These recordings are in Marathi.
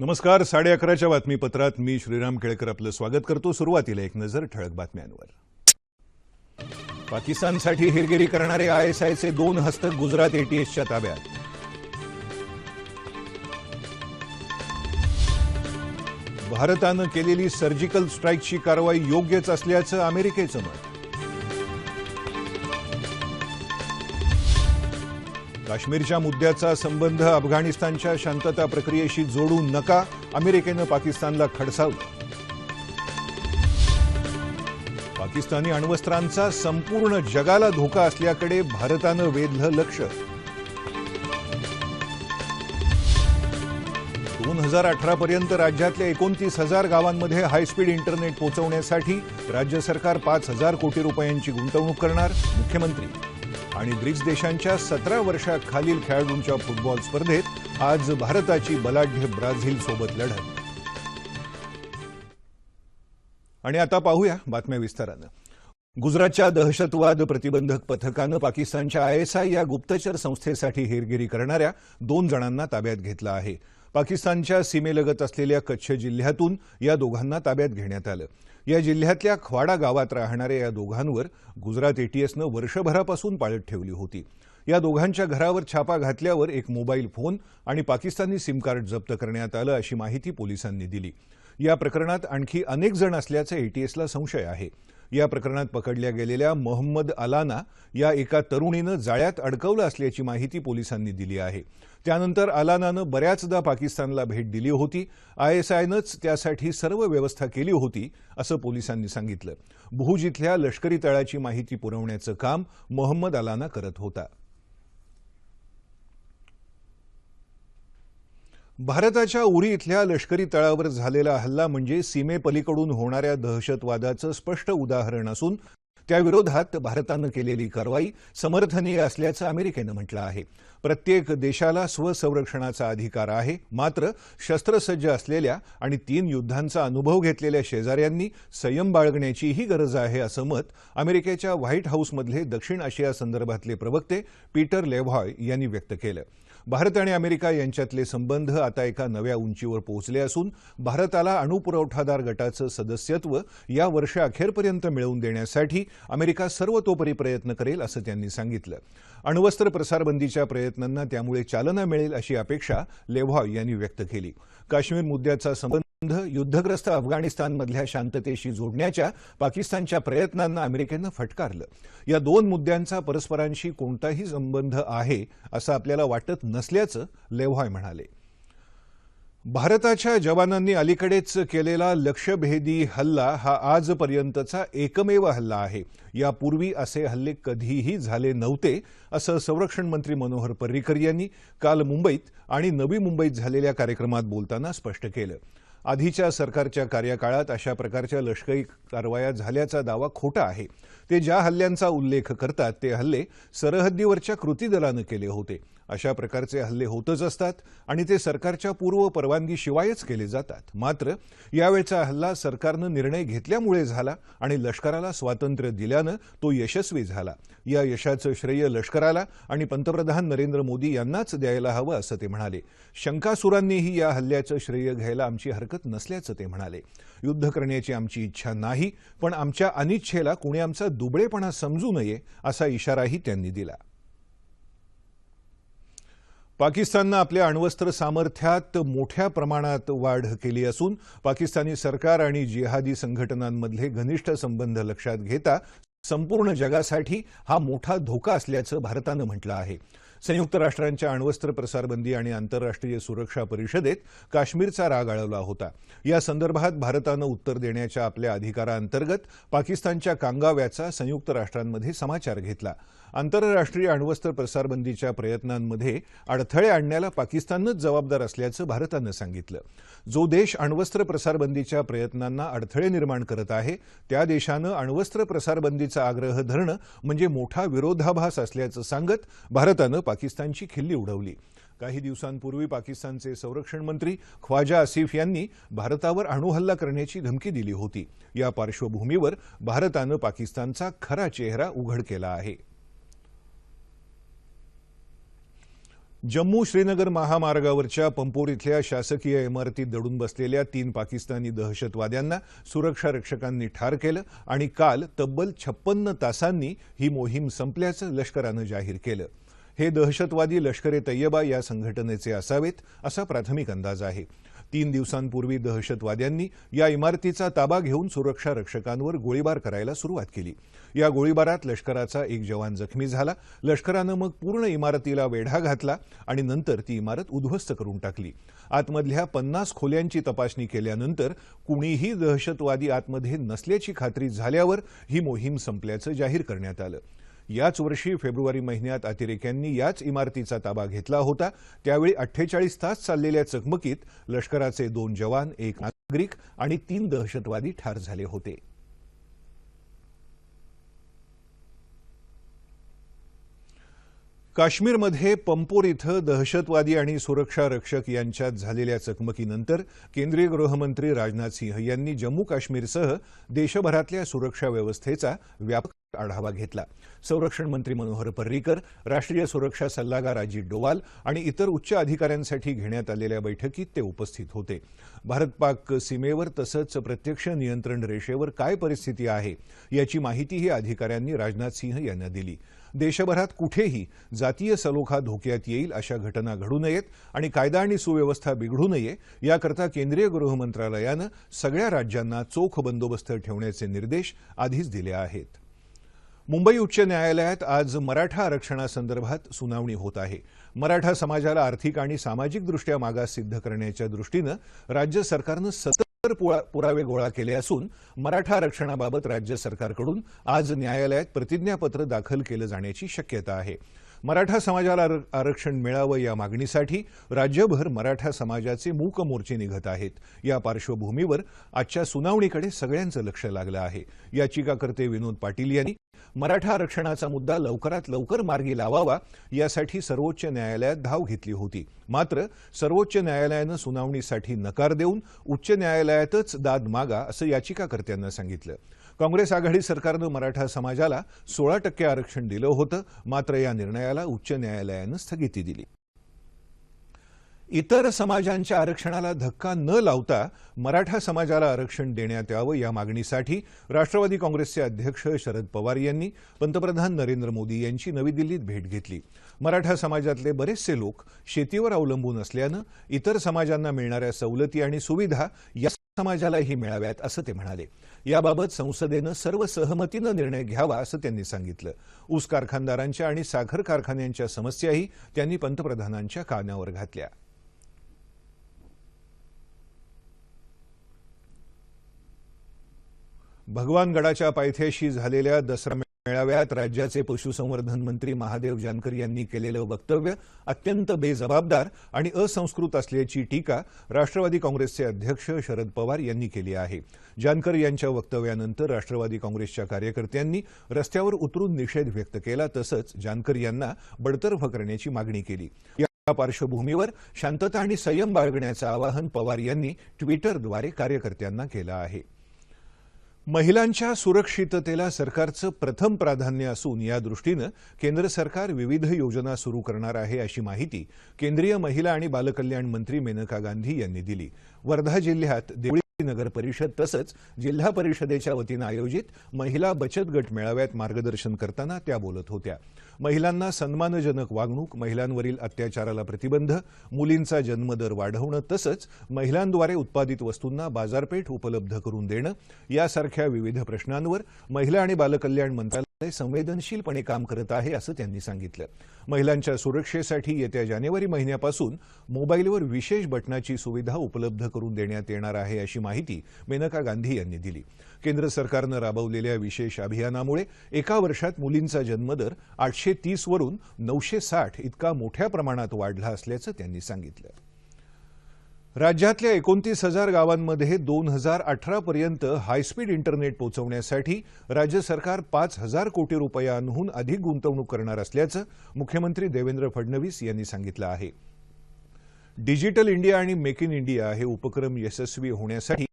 नमस्कार साडे अकराच्या बातमीपत्रात मी श्रीराम केळकर आपलं स्वागत करतो. सुरुवातीला एक नजर ठळक बातम्यांवर. पाकिस्तानसाठी हेरगिरी करणारे आयएसआयचे दोन हस्तक गुजरात एटीएसच्या ताब्यात. भारतानं केलेली सर्जिकल स्ट्राईकची कारवाई योग्यच असल्याचं अमेरिकेचं मत. काश्मीरच्या मुद्द्याचा संबंध अफगाणिस्तानच्या शांतता प्रक्रियेशी जोडू नका अमेरिकेनं पाकिस्तानला खडसावलं पाकिस्तानी अण्वस्त्रांचा संपूर्ण जगाला धोका असल्याकडे भारतानं वेधलं लक्ष. दोन हजार अठरापर्यंत राज्यातल्या एकोणतीस हजार गावांमध्ये हायस्पीड इंटरनेट पोहोचवण्यासाठी राज्य सरकार पाच हजार कोटी रुपयांची गुंतवणूक करणार मुख्यमंत्री आणि ब्रिक्स देशांच्या सतरा वर्षाखालील खेळाडूंच्या फुटबॉल स्पर्धेत आज भारताची बलाढ्य ब्राझील सोबत लढत. आणि आता पाहूया बातम्या विस्तारानं. गुजरातच्या दहशतवाद प्रतिबंधक पथकानं पाकिस्तानच्या आयएसआय या गुप्तचर संस्थेसाठी हेरगिरी करणाऱ्या दोन जणांना ताब्यात घेतलं आहे. पाकिस्तानच्या सीमेलगत असलेल्या कच्छ जिल्ह्यातून या दोघांना ताब्यात घेण्यात आलं. या जिल्ह्यातल्या ख्वाडा गावात राहणाऱ्या या दोघांवर गुजरात एटीएसनं वर्षभरापासून पाळत ठेवली होती. या दोघांच्या घरावर छापा घातल्यावर एक मोबाईल फोन आणि पाकिस्तानी सिम कार्ड जप्त करण्यात आलं अशी माहिती पोलिसांनी दिली. या प्रकरणात आणखी अनेक जण असल्याचा एटीएसला संशय आहे. या प्रकरणात पकडल्या गेलेल्या मोहम्मद अलाना या एका तरुणीनं जाळ्यात अडकवलं असल्याची माहिती पोलिसांनी दिली आहे. त्यानंतर अलानानं बऱ्याचदा पाकिस्तानला भेट दिली होती. आयएसआयनंच त्यासाठी सर्व व्यवस्था केली होती असं पोलिसांनी सांगितलं. भुज इथल्या लष्करी तळाची माहिती पुरवण्याचं काम मोहम्मद अलाना करत होता. भारताच्या उरी इथल्या लष्करी तळावर झालेला हल्ला म्हणजे सीमेपलीकडून होणाऱ्या दहशतवादाचं स्पष्ट उदाहरण असून त्याविरोधात भारतानं केलेली कारवाई समर्थनीय असल्याचं अमेरिकेनं म्हटलं आहे. प्रत्येक देशाला स्वसंरक्षणाचा अधिकार आहे मात्र शस्त्रसज्ज असलेल्या आणि तीन युद्धांचा अनुभव घेतलेल्या शेजाऱ्यांनी संयम बाळगण्याचीही गरज आहे असं मत अमेरिकेच्या व्हाईट हाऊसमधले दक्षिण आशिया संदर्भातले प्रवक्ते पीटर लेव्हॉय यांनी व्यक्त केलं. भारत आणि अमेरिका यांच्यातले संबंध आता एका नव्या उंचीवर पोहोचले असून भारताला अणुपुरवठादार गटाचं सदस्यत्व या वर्षाअखेरपर्यंत मिळवून देण्यासाठी अमेरिका सर्वतोपरी प्रयत्न करेल असं त्यांनी सांगितलं. अण्वस्त्र प्रसारबंदीच्या प्रयत्नांना त्यामुळे चालना मिळेल अशी अपेक्षा लेव्हॉय यांनी व्यक्त केली. काश्मीर मुद्द्याचा संबंध युद्धग्रस्त अफगाणिस्तानमधल्या शांततेशी जोडण्याच्या पाकिस्तानच्या प्रयत्नांना अमेरिकेनं फटकारलं. या दोन मुद्द्यांचा परस्परांशी कोणताही संबंध आहे असं आपल्याला वाटत नसल्याचं लेव्हॉय म्हणाले. भारताच्या जवानांनी अलीकडेच केलेला लक्ष्यभेदी हल्ला हा आजपर्यंतचा एकमेव हल्ला आहे. यापूर्वी असे हल्ले कधीही झाले नव्हते असं संरक्षण मंत्री मनोहर पर्रिकर यांनी काल मुंबईत आणि नवी मुंबईत झालेल्या कार्यक्रमात बोलताना स्पष्ट केलं. आधीच्या सरकारच्या कार्यकाळात अशा प्रकारच्या लष्करी कारवाया झाल्याचा दावा खोटा आहे. ते ज्या हल्ल्यांचा उल्लेख करतात ते हल्ले सरहद्दीवरच्या कृती दलानं केले होते. अशा प्रकारचे हल्ले होतच असतात आणि ते सरकारच्या पूर्व परवानगीशिवायच केले जातात. मात्र यावेळचा हल्ला सरकारनं निर्णय घेतल्यामुळे झाला आणि लष्कराला स्वातंत्र्य दिल्यानं तो यशस्वी झाला. या यशाचं श्रेय लष्कराला आणि पंतप्रधान नरेंद्र मोदी यांनाच द्यायला हवं असं ते म्हणाले. शंकासुरांनीही या हल्ल्याचं श्रेय घ्यायला आमची हरकत नसल्याचं ते म्हणाले. युद्ध करण्याची आमची इच्छा नाही पण आमच्या अनिच्छेला कुणी आमचा दुबळेपणा समजू नये असा इशाराही त्यांनी दिला. पाकिस्ताननं आपल्या अण्वस्त्र सामर्थ्यात मोठ्या प्रमाणात वाढ केली असून पाकिस्तानी सरकार आणि जिहादी संघटनांमधले घनिष्ठ संबंध लक्षात घेता संपूर्ण जगासाठी हा मोठा धोका असल्याचं भारतानं म्हटलं आहे. संयुक्त राष्ट्रांच्या अण्वस्त्र प्रसारबंदी आणि आंतरराष्ट्रीय सुरक्षा परिषदेत काश्मीरचा राग आळवला होता. या संदर्भात भारतानं उत्तर देण्याच्या आपल्या अधिकाराअंतर्गत पाकिस्तानच्या कांगाव्याचा संयुक्त राष्ट्रांमध्ये समाचार घेतला. आंतरराष्ट्रीय अण्वस्त्र प्रसारबंदीच्या प्रयत्नांमध्ये अडथळे आणण्याला पाकिस्तानच जबाबदार असल्याचं भारतानं सांगितलं. जो देश अण्वस्त्र प्रसारबंदीच्या प्रयत्नांना अडथळे निर्माण करत आहे त्या देशानं अण्वस्त्र प्रसारबंदीचा आग्रह धरणं म्हणजे मोठा विरोधाभास असल्याचं सांगत भारतानं पाकिस्तानची खिल्ली उडवली. काही दिवसांपूर्वी पाकिस्तानचे संरक्षण मंत्री ख्वाजा आसिफ यांनी भारतावर अणुहल्ला करण्याची धमकी दिली होती. या पार्श्वभूमीवर भारतानं पाकिस्तानचा खरा चेहरा उघड केला आहे. जम्मू श्रीनगर महामार्गावरच्या पंपोर इथल्या शासकीय इमारतीत दडून बसलेल्या तीन पाकिस्तानी दहशतवाद्यांना सुरक्षा रक्षकांनी ठार केलं आणि काल तब्बल छप्पन्न तासांनी ही मोहीम संपल्याचं लष्करानं जाहीर केलं. हे दहशतवादी लष्कर ए तय्यबा या संघटनेचे असावेत असा प्राथमिक अंदाज आहे. तीन दिवसांपूर्वी दहशतवाद्यांनी या इमारतीचा ताबा घेऊन सुरक्षा रक्षकांवर गोळीबार करायला सुरुवात केली. या गोळीबारात लष्कराचा एक जवान जखमी झाला. लष्करानं मग पूर्ण इमारतीला वेढा घातला आणि नंतर ती इमारत उद्ध्वस्त करून टाकली. आतमधल्या पन्नास खोल्यांची तपासणी केल्यानंतर कुणीही दहशतवादी आतमध्ये नसल्याची खात्री झाल्यावर ही मोहीम संपल्याचं जाहीर करण्यात आलं. याच वर्षी फेब्रुवारी महिन्यात अतिरेक्यांनी याच इमारतीचा ताबा घेतला होता. त्यावेळी अठ्ठेचाळीस तास चाललेल्या चकमकीत लष्कराचे दोन जवान एक नागरिक आणि तीन दहशतवादी ठार झाले होते. काश्मीरमध्ये पंपोर इथं दहशतवादी आणि सुरक्षा रक्षक यांच्यात झालेल्या चकमकीनंतर केंद्रीय गृहमंत्री राजनाथ सिंह यांनी जम्मू काश्मीरसह देशभरातल्या सुरक्षा व्यवस्थेचा व्यापक आढावा घेतला. संरक्षण मंत्री मनोहर पर्रीकर राष्ट्रीय सुरक्षा सल्लागार अजित डोवाल आणि इतर उच्च अधिकाऱ्यांसाठी घेण्यात आलेल्या बैठकीत ते उपस्थित होते. भारत पाक सीमेवर तसंच प्रत्यक्ष नियंत्रण रेषेवर काय परिस्थिती आहे याची माहितीही अधिकाऱ्यांनी राजनाथ सिंह यांना दिली. देशभरात कुठेही जातीय सलोखा धोक्यात येईल अशा घटना घडू नयेत आणि कायदा आणि सुव्यवस्था बिघडू नये याकरता केंद्रीय गृह मंत्रालयानं सगळ्या राज्यांना चोख बंदोबस्त ठेवण्याचे निर्देश आधीच दिले आहेत. मुंबई उच्च न्यायालयात आज मराठा आरक्षणासंदर्भात सुनावणी होत आहे. मराठा समाजाला आर्थिक आणि सामाजिकदृष्ट्या मागास सिद्ध करण्याच्या दृष्टीनं राज्य सरकारनं सत्तर पुरावे गोळा केले असून मराठा आरक्षणाबाबत राज्य सरकारकडून आज न्यायालयात प्रतिज्ञापत्र दाखल केलं जाण्याची शक्यता आहे. मराठा समाजाला आरक्षण मिळावं या मागणीसाठी राज्यभर मराठा समाजाचे मूक मोर्चे निघत आहेत. या पार्श्वभूमीवर आजच्या सुनावणीकडे सगळ्यांचं लक्ष लागलं आहे. याचिकाकर्ते विनोद पाटील यांनी मराठा आरक्षणाचा मुद्दा लवकरात लवकर मार्गी लावावा यासाठी सर्वोच्च न्यायालयात धाव घेतली होती. मात्र सर्वोच्च न्यायालयानं सुनावणीसाठी नकार देऊन उच्च न्यायालयातच दाद मागा असं याचिकाकर्त्यांना सांगितलं. काँग्रेस आघाडी सरकारनं मराठा समाजाला सोळा टक्के आरक्षण दिलं होतं मात्र या निर्णयाला उच्च न्यायालयानं स्थगिती दिली. इतर समाजांच्या आरक्षणाला धक्का न लावता मराठा समाजाला आरक्षण देण्यात यावं या मागणीसाठी राष्ट्रवादी काँग्रेसचे अध्यक्ष शरद पवार यांनी पंतप्रधान नरेंद्र मोदी यांची नवी दिल्लीत भेट घेतली. मराठा समाजातले बरेचसे लोक शेतीवर अवलंबून असल्यानं इतर समाजांना मिळणाऱ्या सवलती आणि सुविधा या समाजालाही मिळाव्यात असं ते म्हणाले. याबाबत संसदेनं सर्व सहमतीनं निर्णय घ्यावा असं त्यांनी सांगितलं. ऊस कारखानदारांच्या आणि साखर कारखान्यांच्या समस्याही त्यांनी पंतप्रधानांच्या कानावर घातल्या. भगवानगडाच्या पायथ्याशी झालेल्या दसरा मेळाव्यात राज्याचे पशुसंवर्धन मंत्री महादेव जानकर यांनी केलेलं वक्तव्य अत्यंत बेजबाबदार आणि असंस्कृत असल्याची टीका राष्ट्रवादी काँग्रेसचे अध्यक्ष शरद पवार यांनी केली आहे. जानकर यांच्या वक्तव्यानंतर राष्ट्रवादी काँग्रेसच्या कार्यकर्त्यांनी रस्त्यावर उतरून निषेध व्यक्त केला तसंच जानकर यांना बडतर्फ करण्याची मागणी केली. या पार्श्वभूमीवर शांतता आणि संयम बाळगण्याचं आवाहन पवार यांनी ट्विटरद्वारे कार्यकर्त्यांना केलं आहे. महिलांच्या सुरक्षिततेला सरकारचं प्रथम प्राधान्य असून या दृष्टीनं केंद्र सरकार विविध योजना सुरू करणार आहे अशी माहिती केंद्रीय महिला आणि बालकल्याण मंत्री मेनका गांधी यांनी दिली. वर्धा जिल्ह्यात देवळी नगर परिषद तसंच जिल्हा परिषदेच्या वतीनं आयोजित महिला बचत गट मेळाव्यात मार्गदर्शन करताना त्या बोलत होत्या. महिलांना सन्मानजनक वागणूक महिलांवरील अत्याचाराला प्रतिबंध मुलींचा जन्मदर वाढवणं तसंच महिलांद्वारे उत्पादित वस्तूंना बाजारपेठ उपलब्ध करून देणं यासारख्या विविध प्रश्नांवर महिला आणि बालकल्याण मंत्रालय संवेदनशीलपणे काम करत आहे असं त्यांनी सांगितलं. महिलांच्या सुरक्षेसाठी येत्या जानेवारी महिन्यापासून मोबाईलवर विशेष बटनाची सुविधा उपलब्ध करून देण्यात येणार आहे अशी माहिती मेनका गांधी यांनी दिली. केंद्र सरकारनं राबवलेल्या विशेष अभियानामुळे एका वर्षात मुलींचा जन्मदर आठशे तीस वरून नऊशे साठ इतका मोठ्या प्रमाणात वाढला असल्याचं त्यांनी सांगितलं. राज्यातल्या एकोणतीस हजार गावांमध्ये दोन हजार अठरापर्यंत हायस्पीड इंटरनेट पोहोचवण्यासाठी राज्य सरकार पाच हजार कोटी रुपयांहून अधिक गुंतवणूक करणार असल्याचं मुख्यमंत्री देवेंद्र फडणवीस यांनी सांगितलं आहे. डिजिटल इंडिया आणि मेक इन इंडिया हे उपक्रम यशस्वी होण्यासाठी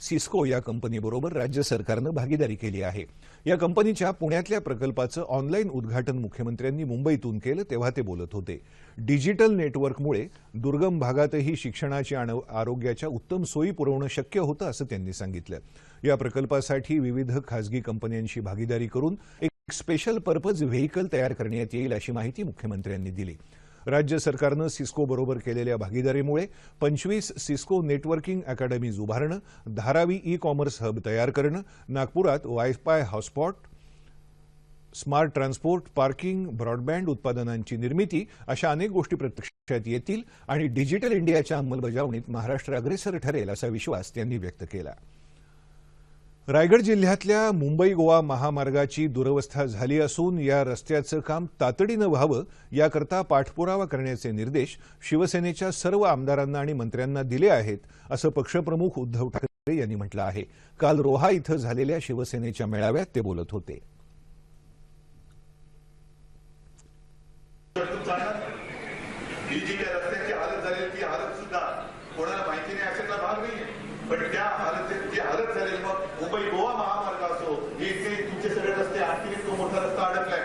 सिस्को या कंपनीबरोबर राज्य सरकारनं भागीदारी केली आहे. या कंपनीच्या पुण्यातल्या प्रकल्पाचं ऑनलाईन उद्घाटन मुख्यमंत्र्यांनी मुंबईतून केलं तेव्हा ते बोलत होते. डिजिटल नेटवर्कमुळे दुर्गम भागातही शिक्षणाची आणि आरोग्याच्या उत्तम सोयी पुरवणं शक्य होतं असं त्यांनी सांगितलं. या प्रकल्पासाठी विविध खासगी कंपन्यांशी भागीदारी करून एक स्पेशल पर्पज व्हेकल तयार करण्यात येईल अशी माहिती मुख्यमंत्र्यांनी दिली. राज्य सरकारनं सिस्कोबरोबर केलेल्या भागीदारीमुळे पंचवीस सिस्को नेटवर्किंग अकॅडमीज उभारणं धारावी ई कॉमर्स हब तयार करणं नागपुरात wifi hotspot smart transport parking broadband उत्पादनांची निर्मिती अशा अनेक गोष्टी प्रत्यक्षात येतील आणि डिजिटल इंडियाच्या अंमलबजावणीत महाराष्ट्र अग्रेसर ठरेल असा विश्वास त्यांनी व्यक्त केला. रायगड जिल्ह्यातल्या मुंबई गोवा महामार्गाची दुरवस्था झाली असून या रस्त्याचं काम तातडीनं व्हावं याकरता पाठपुरावा करण्याचे निर्देश शिवसेनेच्या सर्व आमदारांना आणि मंत्र्यांना दिले आहेत असं पक्षप्रमुख उद्धव ठाकरे यांनी म्हटलं आहे. काल रोहा इथं झालेल्या शिवसेनेच्या मेळाव्यात ते बोलत होते तुम जाणार ही जी काही रस्त्याची हालत झालेली ती हालत सुद्धा कोणाला माहिती नाही अशातला भाग नाहीये पण त्या हालत जी हालत झालेली मग मुंबई गोवा महामार्ग असो हे इथे तुमचे सगळे रस्ते आणखी एक तो मोठा रस्ता अडकलाय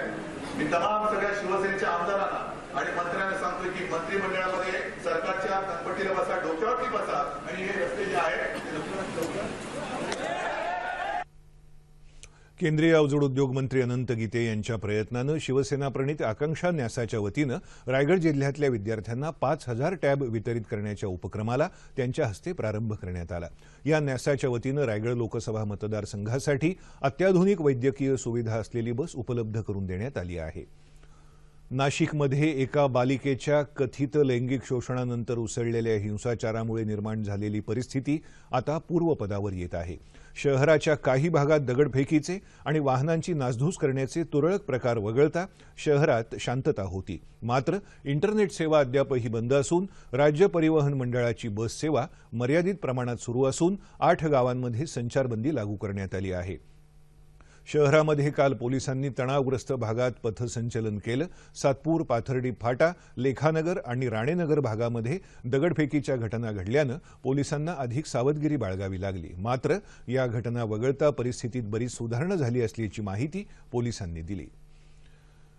मी तमाम सगळ्या शिवसेनेच्या आमदारांना आणि मंत्र्यांना सांगतोय की मंत्रिमंडळामध्ये सरकारच्या कनपटीला बसा डोक्यावरती बसा आणि हे रस्ते जे आहेत ते लवकरात लवकर केंद्रीय अवजड उद्योग मंत्री अनंत गीते यांच्या प्रयत्नानं शिवसेना प्रणित आकांक्षा न्यासाच्या वतीनं रायगड जिल्ह्यातल्या विद्यार्थ्यांना पाच हजार टॅब वितरित करण्याच्या उपक्रमाला त्यांच्या हस्ते प्रारंभ करण्यात आला. या न्यासाच्या वतीनं रायगड लोकसभा मतदारसंघासाठी अत्याधुनिक वैद्यकीय सुविधा असलेली बस उपलब्ध करून देण्यात आली आहे. नाशिकमध्ये एका बालिकेच्या कथित लैंगिक शोषणानंतर उसळलेल्या हिंसाचारामुळे निर्माण झालेली परिस्थिती आता पूर्वपदावर येत आहे. शहराच्या काही भागात दगडफेकीचे आणि वाहनांची नासधूस करण्याचे तुरळक प्रकार वगळता शहरात शांतता होती. मात्र इंटरनेट सेवा अद्यापही बंद असून राज्य परिवहन मंडळाची बस सेवा मर्यादित प्रमाणात सुरू असून आठ गावांमध्ये संचारबंदी लागू करण्यात आली आहे. शहरामध्ये काल पोलिसांनी तणावग्रस्त भागात पथसंचलन केलं. सातपूर पाथर्डी फाटा लेखानगर आणि राणेनगर भागामध्ये दगडफेकीच्या घटना घडल्यानं पोलिसांना अधिक सावधगिरी बाळगावी लागली. मात्र या घटना वगळता परिस्थितीत बरीच सुधारणा झाली असल्याची माहिती पोलिसांनी दिली.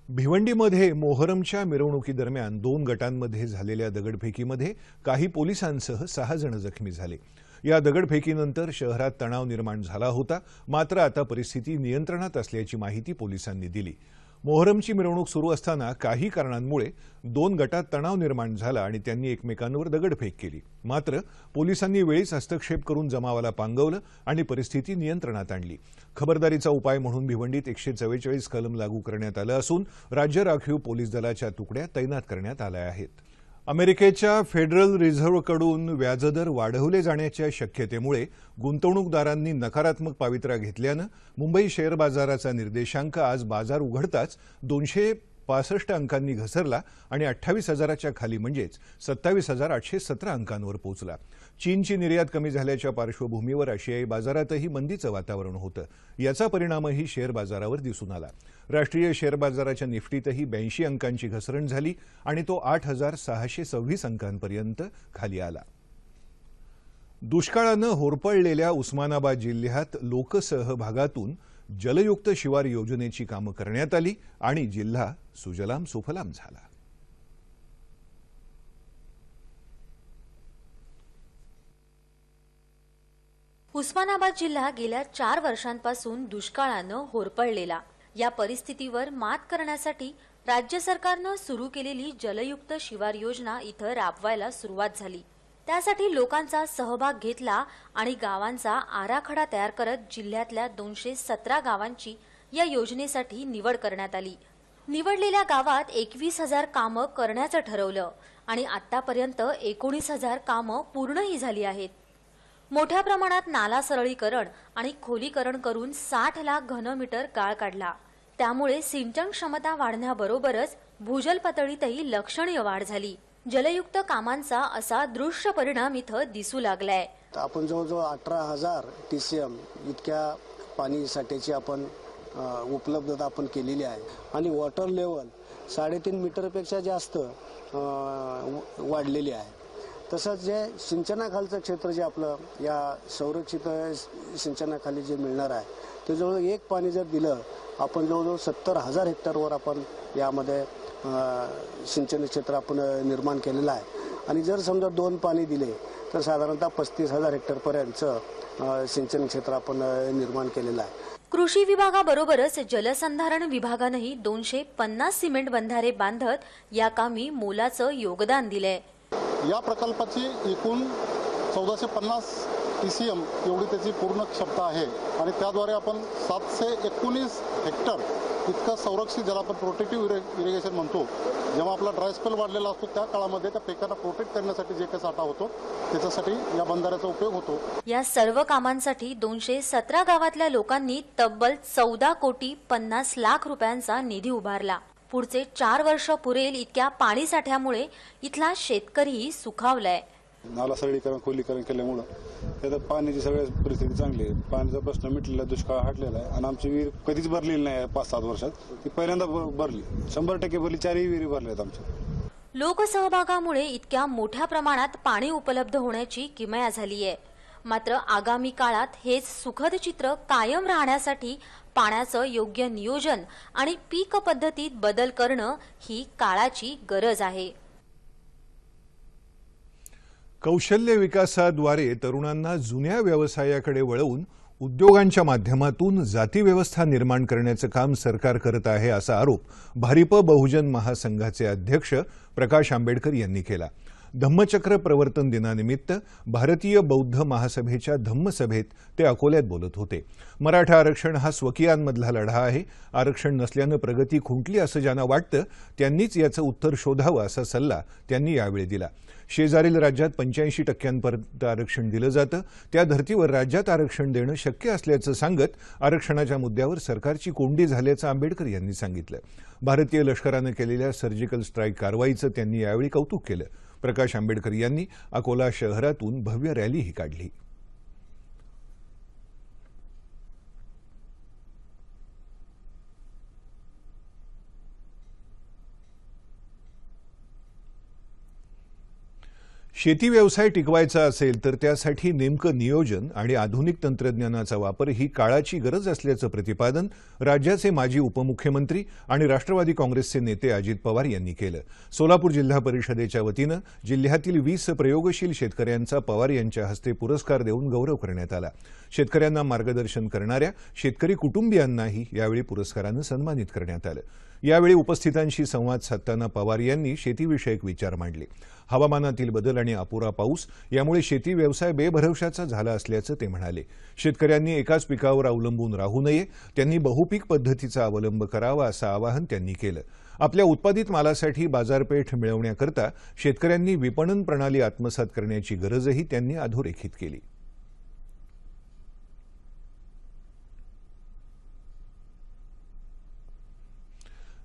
भिवंडीमध्ये मोहरमच्या मिरवणुकीदरम्यान दोन गटांमध्ये झालेल्या दगडफेकीमध्ये काही पोलिसांसह सहा जण जखमी झाले. या दगडफेकीनंतर शहरात तणाव निर्माण झाला होता. मात्र आता परिस्थिती नियंत्रणात असल्याची माहिती पोलिसांनी दिली. मोहरमची मिरवणूक सुरू असताना काही कारणांमुळे दोन गटात तणाव निर्माण झाला आणि त्यांनी एकमेकांवर दगडफेक केली. मात्र पोलिसांनी वेळीच हस्तक्षेप करून जमावाला पांगवलं आणि परिस्थिती नियंत्रणात आणली. खबरदारीचा उपाय म्हणून भिवंडीत एकशे चव्वेचाळीस कलम लागू करण्यात आलं असून राज्य राखीव पोलीस दलाच्या तुकड्या तैनात करण्यात आल्या आहेत. अमेरिकेच्या फेडरल रिझर्व्हकडून व्याजदर वाढवले जाण्याच्या शक्यतेमुळे गुंतवणूकदारांनी नकारात्मक पावित्र्या घेतल्यानं मुंबई शेअर बाजाराचा निर्देशांक आज बाजार उघडताच दोनशे पासष्ट अंकांनी घसरला आणि अठ्ठावीस हजाराच्या खाली म्हणजेच सत्तावीस हजार आठशे सतरा अंकांवर पोहोचला. चीनची निर्यात कमी झाल्याच्या पार्श्वभूमीवर आशियाई बाजारातही मंदीचं वातावरण होतं. याचा परिणामही शेअर बाजारावर दिसून आला. राष्ट्रीय शेअर बाजाराच्या निफ्टीतही ब्याऐंशी अंकांची घसरण झाली आणि तो आठ हजार सहाशे सव्वीस अंकांपर्यंत खाली आला. दुष्काळानं होरपळलेल्या उस्मानाबाद जिल्ह्यात लोकसहभागातून जलयुक्त शिवार योजनेची कामं करण्यात आली आणि जिल्हा सुजलाम सुफलाम झाला. उस्मानाबाद जिल्हा गेल्या चार वर्षांपासून दुष्काळानं होरपळलेला. या परिस्थितीवर मात करण्यासाठी राज्य सरकारनं सुरू केलेली जलयुक्त शिवार योजना इथं राबवायला सुरुवात झाली. त्यासाठी लोकांचा सहभाग घेतला आणि गावांचा आराखडा तयार करत जिल्ह्यातल्या दोनशे सतरा गावांची या योजनेसाठी निवड करण्यात आली. निवडलेल्या गावात एकवीस हजार कामं करण्याचं ठरवलं आणि आतापर्यंत एकोणीस हजार कामं पूर्णही झाली आहेत. मोठ्या प्रमाणात नाला सरळीकरण आणि खोलीकरण करून साठ लाख घनमीटर गाळ काढला. त्यामुळे सिंचन क्षमता वाढण्याबरोबरच भूजल पातळीतही लक्षणीय वाढ झाली. जलयुक्त कामांचा असा दृश्य परिणाम इथं दिसू लागलाय. तर आपण जवळजवळ अठरा हजार टी सी एम इतक्या पाणी साठ्याची आपण उपलब्धता आपण केलेली आहे. आणि वॉटर लेवल साडेतीन मीटरपेक्षा जास्त वाढलेली आहे. तसंच जे सिंचनाखालचं क्षेत्र जे आपलं या संरक्षित सिंचनाखाली जे मिळणार आहे ते जवळ एक पाणी जर दिलं आपण जवळजवळ सत्तर हजार हेक्टरवर आपण यामध्ये सिंचन क्षेत्र आपण निर्माण केलेलं आहे. आणि जर समजा दोन पाणी दिले तर साधारणतः पस्तीस हजार हेक्टरपर्यंतचं सिंचन क्षेत्र आपण निर्माण केलेलं आहे. कृषी विभागाबरोबरच जलसंधारण विभागानंही दोनशे पन्नास सिमेंट बंधारे बांधत या कामी मोलाचं योगदान दिलंय. या प्रकल्पाची एकूण चौदाशे पन्नास टी सी एम एवढी त्याची पूर्ण क्षमता आहे. आणि त्याद्वारे आपण सातशे एकोणीस हेक्टर इतकं संरक्षित ज्याला आपण प्रोटेक्टिव्ह इरिगेशन म्हणतो जेव्हा आपला ड्राय स्पेल वाढलेला असतो त्या काळामध्ये त्या पिकांना प्रोटेक्ट करण्यासाठी जे काही साठा होतो त्याच्यासाठी या बंधाऱ्याचा उपयोग होतो. या सर्व कामांसाठी दोनशे सतरा गावातल्या लोकांनी तब्बल चौदा कोटी पन्नास लाख रुपयांचा निधी उभारला. पुढचे चार वर्ष पुरेल इतक्या पाणी साठ्यामुळे इथला शेतकरीही सुखावलाय. नाला सरळीकरण खोलीकरण केल्यामुळं त्यात पाण्याची सगळ्या परिस्थिती चांगली आहे. पाण्याचा प्रश्न मिटलेला दुष्काळ हटलेला आहे. आणि आमची विहीर कधीच भरलेली नाही पाच सात वर्षात. ती पहिल्यांदा भरली. शंभर टक्के भरली. चारही विहिरी भरल्या आहेत आमच्या. लोकसहभागामुळे इतक्या मोठ्या प्रमाणात पाणी उपलब्ध होण्याची किमया झाली आहे मात्र आगामी काळात हेच सुखद चित्र कायम राहण्यासाठी पाण्याचं योग्य नियोजन आणि पीक पद्धतीत बदल करणं ही काळाची गरज आहे. कौशल्य विकासाद्वारे तरुणांना जुन्या व्यवसायाकडे वळवून उद्योगांच्या माध्यमातून जाती व्यवस्था निर्माण करण्याचं काम सरकार करत आहे असा आरोप भारिप बहुजन महासंघाचे अध्यक्ष प्रकाश आंबेडकर यांनी केला. धम्मचक्र प्रवर्तन दिनानिमित्त भारतीय बौद्ध महासभेच्या धम्मसभेत ते अकोल्यात बोलत होते. मराठा आरक्षण हा स्वकीयांमधला लढा आहे. आरक्षण नसल्यानं प्रगती खुंटली असं ज्यांना वाटतं त्यांनीच याचं उत्तर शोधावं असा सल्ला त्यांनी यावेळी दिला. शेजारील राज्यात पंच्याऐंशी टक्क्यांपर्यंत आरक्षण दिलं जातं. त्या धर्तीवर राज्यात आरक्षण देणं शक्य असल्याचं सांगत आरक्षणाच्या मुद्द्यावर सरकारची कोंडी झाल्याचं आंबेडकर यांनी सांगितलं. भारतीय लष्करानं केलेल्या सर्जिकल स्ट्राईक कारवाईचं त्यांनी यावेळी कौतुक केलं. प्रकाश आंबेडकर यांनी अकोला शहरातून भव्य रॅलीही काढली. शेती व्यवसाय टिकवायचा असेल तर त्यासाठी नेमकं नियोजन आणि आधुनिक तंत्रज्ञानाचा वापर ही काळाची गरज असल्याचं प्रतिपादन राज्याचे माजी उपमुख्यमंत्री आणि राष्ट्रवादी काँग्रेसचे नेते अजित पवार यांनी केलं. सोलापूर जिल्हा परिषदेच्या वतीनं जिल्ह्यातील वीस प्रयोगशील शेतकऱ्यांचा पवार यांच्या हस्ते पुरस्कार देऊन गौरव करण्यात आला. शेतकऱ्यांना मार्गदर्शन करणाऱ्या शेतकरी कुटुंबियांनाही यावेळी पुरस्कारानं सन्मानित करण्यात आलं. यावेळी उपस्थितांशी संवाद साधताना पवार यांनी शेतीविषयक विचार मांडले. हवामानातील बदल आणि अपुरा पाऊस यामुळे शेती व्यवसाय बेभरवशाचा झाला असल्याचं ते म्हणाले. शेतकऱ्यांनी एकाच पिकावर अवलंबून राहू नये त्यांनी बहुपीक पद्धतीचा अवलंब करावा असं आवाहन त्यांनी केलं. आपल्या उत्पादित मालासाठी बाजारपेठ मिळवण्याकरता शेतकऱ्यांनी विपणन प्रणाली आत्मसात करण्याची गरजही त्यांनी अधोरेखित केली.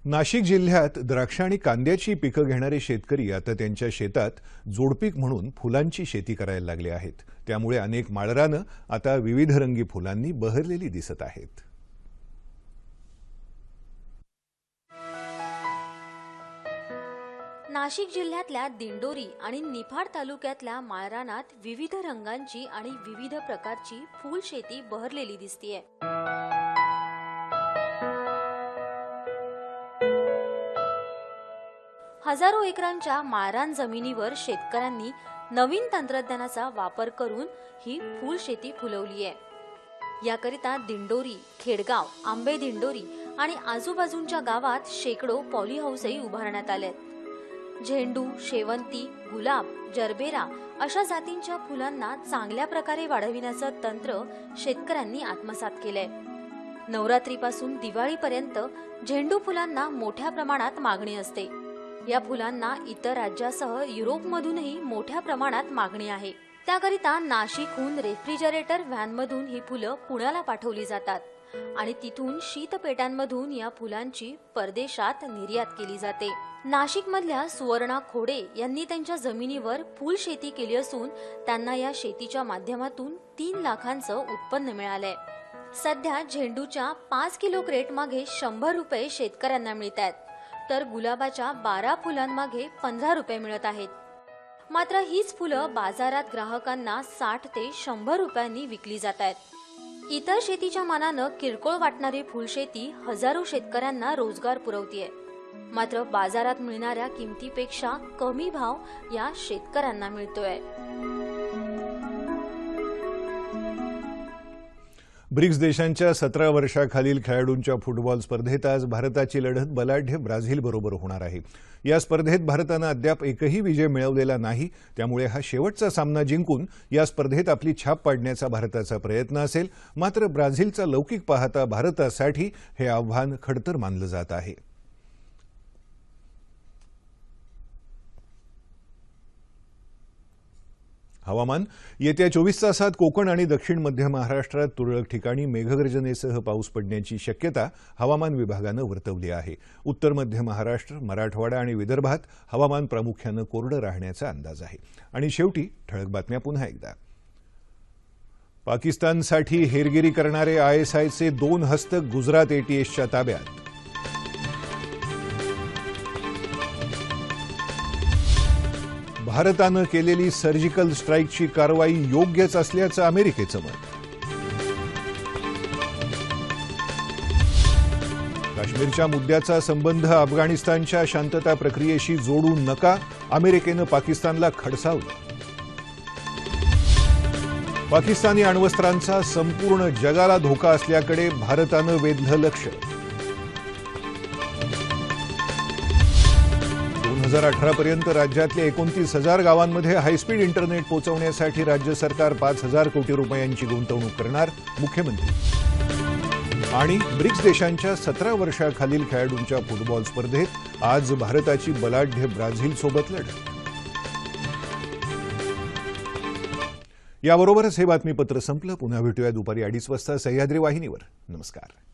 नाशिक जिल्ह्यात द्राक्ष आणि कांद्याची पिकं घेणारे शेतकरी आता त्यांच्या शेतात जोडपीक म्हणून फुलांची शेती करायला लागले आहेत. त्यामुळे अनेक माळरानं आता विविध रंगी फुलांनी बहरलेली दिसत आहेत. नाशिक जिल्ह्यातल्या दिंडोरी आणि निफाड तालुक्यातल्या माळरानात विविध रंगांची आणि विविध प्रकारची फूल शेती बहरलेली दिसतीये. हजारो एकरांच्या मारान जमिनीवर शेतकऱ्यांनी नवीन तंत्रज्ञानाचा वापर करून ही फुल शेती फुलवली आहे. याकरिता दिंडोरी खेडगाव आंबे दिंडोरी आणि आजूबाजूच्या गावात शेकडो पॉली हाऊसही उभारण्यात आले झेंडू शेवंती गुलाब जरबेरा अशा जातींच्या फुलांना चांगल्या प्रकारे वाढविण्याचं तंत्र शेतकऱ्यांनी आत्मसात केलंय. नवरात्रीपासून दिवाळीपर्यंत झेंडू फुलांना मोठ्या प्रमाणात मागणी असते. या फुलांना इतर राज्यासह युरोपमधूनही मोठ्या प्रमाणात मागणी आहे. त्याकरिता नाशिकहून रेफ्रिजरेटर व्हॅनमधून ही फुलं पुण्याला पाठवली जातात आणि तिथून शीतपेट्यांमधून या फुलांची परदेशात निर्यात केली जाते. नाशिकमधल्या सुवर्णा खोडे यांनी त्यांच्या जमिनीवर फुल शेती केली असून त्यांना या शेतीच्या माध्यमातून तीन लाखांचं उत्पन्न मिळालंय. सध्या झेंडूच्या पाच किलो क्रेट मागे शंभर रुपये शेतकऱ्यांना मिळत आहेत तर गुलाबाच्या बारा फुलांमागे पंधरा रुपये मिळत आहेत. मात्र हीच फुलं बाजारात ग्राहकांना साठ ते शंभर रुपयांनी विकली जात आहेत. इतर शेतीच्या मानानं किरकोळ वाटणारी फुलशेती हजारो शेतकऱ्यांना रोजगार पुरवतीये. मात्र बाजारात मिळणाऱ्या किमतीपेक्षा कमी भाव या शेतकऱ्यांना मिळतोय. ब्रिक्स देशांच्या सतरा वर्षाखालील खेळाडूंच्या फुटबॉल स्पर्धेत आज भारताची लढत बलाढ्य ब्राझीलबरोबर होणार आहे. या स्पर्धेत भारतानं अद्याप एकही विजय मिळवलेला नाही. त्यामुळे हा शेवटचा सामना जिंकून या स्पर्धेत आपली छाप पाडण्याचा भारताचा प्रयत्न असेल. मात्र ब्राझीलचा लौकिक पाहता भारतासाठी हे आव्हान खडतर मानलं जात आहे. हवामान. येत्या चोवीस तासात कोकण आणि दक्षिण मध्य महाराष्ट्रात तुरळक ठिकाणी मेघगर्जनेसह पाऊस पडण्याची शक्यता हवामान विभागानं वर्तवली आहे. उत्तर मध्य महाराष्ट्र मराठवाडा आणि विदर्भात हवामान प्रामुख्यानं कोरडं राहण्याचा अंदाज आहे. आणि शेवटी ठळक बातम्या पुन्हा एकदा. पाकिस्तानसाठी हेरगिरी करणारे आयएसआयचे दोन हस्तक गुजरात एटीएसच्या ताब्यात. भारतानं केलेली सर्जिकल स्ट्राईकची कारवाई योग्यच असल्याचं अमेरिकेचं मत. काश्मीरच्या मुद्द्याचा संबंध अफगाणिस्तानच्या शांतता प्रक्रियेशी जोडू नका अमेरिकेनं पाकिस्तानला खडसावलं. पाकिस्तानी अण्वस्त्रांचा संपूर्ण जगाला धोका असल्याकडे भारतानं वेधलं लक्ष. हजार अठरापर्यंत राज्यातल्या एकोणतीस हजार गावांमध्ये हायस्पीड इंटरनेट पोहोचवण्यासाठी राज्य सरकार पाच हजार कोटी रुपयांची गुंतवणूक करणार मुख्यमंत्री. आणि ब्रिक्स देशांच्या सतरा वर्षाखालील खेळाडूंच्या फुटबॉल स्पर्धेत आज भारताची बलाढ्य ब्राझीलसोबत लढत. याबरोबरच हे बातमीपत्र संपलं. पुन्हा भेटूया दुपारी अडीच वाजता सह्याद्री वाहिनीवर. नमस्कार.